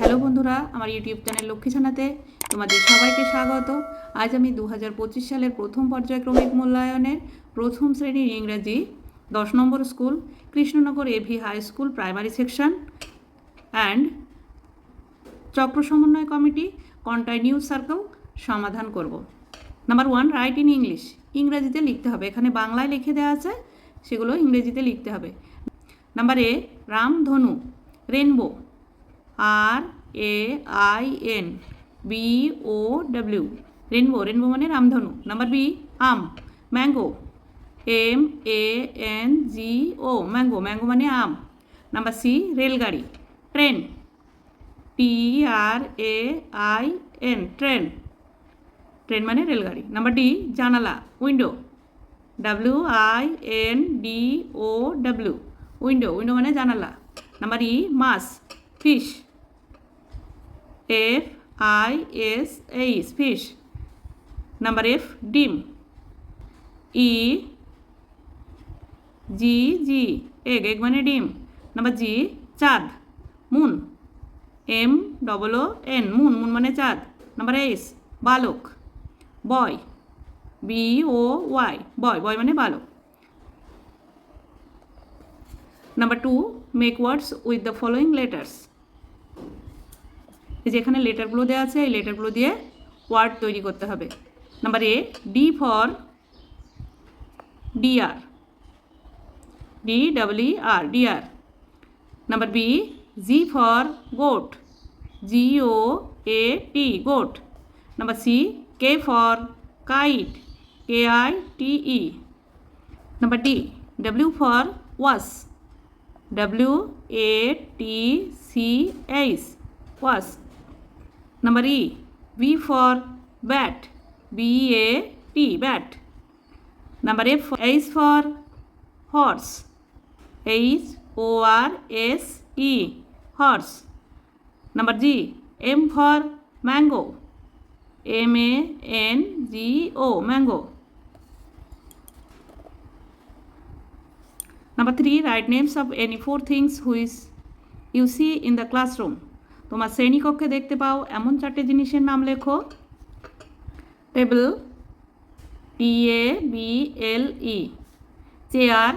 Hello বন্ধুরা, আমার YouTube channel Lakshmi ছানাতে তোমাদের সবাইকে স্বাগত। আজ আমি দু হাজার পঁচিশ সালের প্রথম পর্যায়ক্রমিক মূল্যায়নের প্রথম শ্রেণির ইংরাজি দশ number school, Krishnanagar AV high school primary section and চক্র সমন্বয় কমিটি কন্টিনিউ সার্কেল সমাধান করব। Number one write in English ইংরেজিতে লিখতে হবে। এখানে বাংলায় লিখে দেওয়া আছে, সেগুলো ইংরেজিতে লিখতে হবে। নাম্বার এ রামধনু rainbow R A I N B O W rainbow rainbow মানে রামধনু। Number B um. Mango M A N G O mango mango মানে আম। Number C রেলগাড়ি। Train T R A I N train train মানে রেলগাড়ি। Number D জানালা। Window W I N D O W window window মানে জানালা। Number E much. Fish F I S H fish number F ডিম E জি জি egg egg মানে ডিম। Number G চাঁদ. Moon M double O N moon moon মানে চাঁদ। Number S বালক। বয় B ও Y বয় boy মানে বালক। Number two make words with the following letters এই যে এখানে লেটারগুলো দেওয়া আছে, এই লেটারগুলো দিয়ে ওয়ার্ড তৈরি করতে হবে। Number A D for DR D double R DR number B G for goat G O A T goat number C K for kite K I T E number D W for watch W A T C H watch Number E, V for bat, B A T, bat. Number F, H for horse, H O R S E, horse. Number G, M for mango, M A N G O, mango. Number three, write names of any four things who is you see in the classroom. তোমার শ্রেণীকক্ষে দেখতে পাও, এমন চারটে জিনিসের নাম লেখো। Table T A B L E chair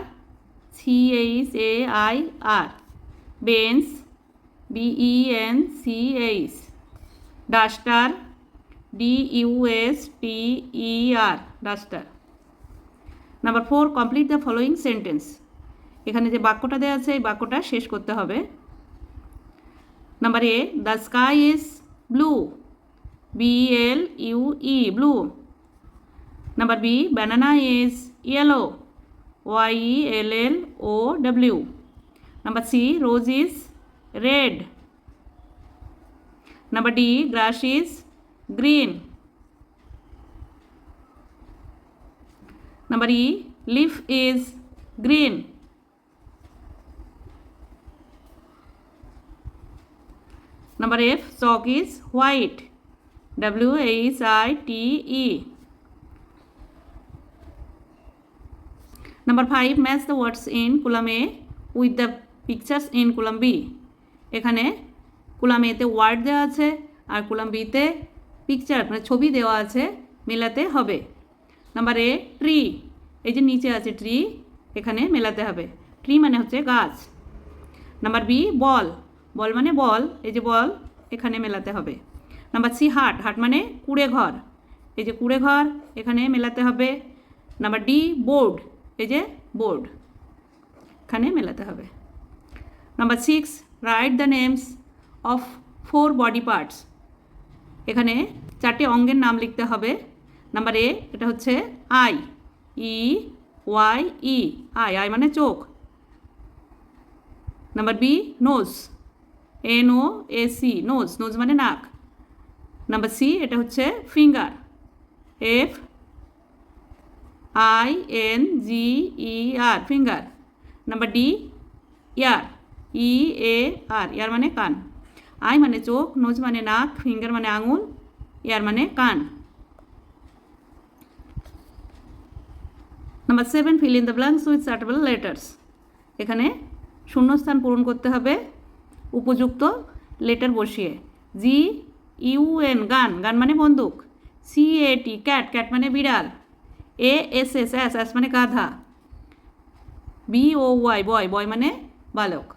C H A I R bench B E N C H duster D U S T E R duster number four complete the following sentence এখানে যে বাক্যটা দেওয়া আছে, এই বাক্যটা শেষ করতে হবে। Number A, the sky is blue. B L U E, blue. Number B, banana is yellow. Y E L L O W. Number C, rose is red. Number D, grass is green. Number E, leaf is green. Number F, chalk is white. W H I T E. Number 5, match the words in column A with the pictures in column B. এখানে column এতে word দেওয়া আছে আর column বিতে picture মানে ছবি দেওয়া আছে মেলাতে হবে নাম্বার এ ট্রি এই যে নিচে আছে ট্রি এখানে মেলাতে হবে ট্রি মানে হচ্ছে গাছ নাম্বার বি বল বল মানে বল, এই যে বল, এখানে মেলাতে হবে। নাম্বার সি, হাট। হাট মানে কুড়ে ঘর। এই যে কুড়ে ঘর, এখানে মেলাতে হবে। Number D, board. এই যে বোর্ড, এখানে মেলাতে হবে। Number six, write the names of four body parts. এখানে চারটি অঙ্গের নাম লিখতে হবে। নাম্বার এ, এটা হচ্ছে eye, E, Y, E. Eye eye মানে চোখ। Number B, nose. N O A C nose nose মানে নাক। নাম্বার সি, এটা হচ্ছে finger. F, I, N, G, E, R, finger. Number D, ear, E, A, R, ear মানে কান। I মানে চোখ, নোজ মানে নাক, ফিঙ্গার মানে আঙুল, ইয়ার মানে কান। Number seven, fill in the blanks with suitable letters. এখানে শূন্যস্থান পূরণ করতে হবে। উপযুক্ত লেটার বসিয়ে, জি ইউএন গান গান মানে বন্দুক, C, A, T, cat cat মানে বিড়াল, A, S S ass ass মানে গাধা, বি, ও, ওয়াই, বয় বয় মানে বালক।